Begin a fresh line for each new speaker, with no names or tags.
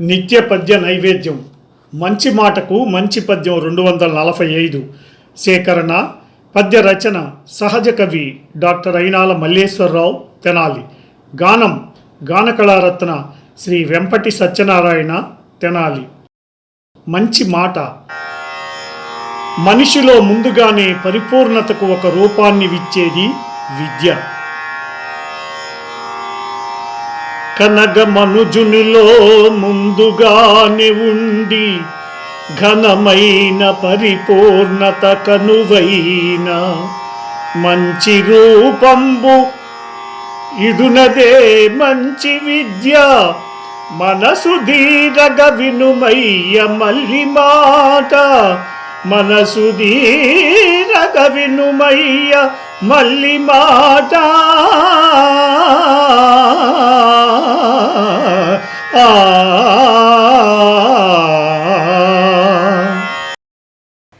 నిత్య పద్య నైవేద్యం. మంచి మాటకు మంచి పద్యం రెండు వందల నలభై ఐదు. సేకరణ పద్య రచన సహజ కవి డాక్టర్ అయినాల మల్లేశ్వరరావు తెనాలి. గానం గానకళారత్న శ్రీ వెంపటి సత్యనారాయణ తెనాలి. మంచి మాట. మనిషిలో ముందుగానే పరిపూర్ణతకు ఒక రూపాన్ని విచ్చేది విద్య. కనగ మనుజునిలో ముందుగానే ఉండి ఘనమైన పరిపూర్ణత కనువైన మంచి రూపంబు ఇడునదే మంచి విద్య. మనసు దీరగ వినుమయ్య మల్లి మాట మనసు దీరగ వినుమయ్య మల్లి మాట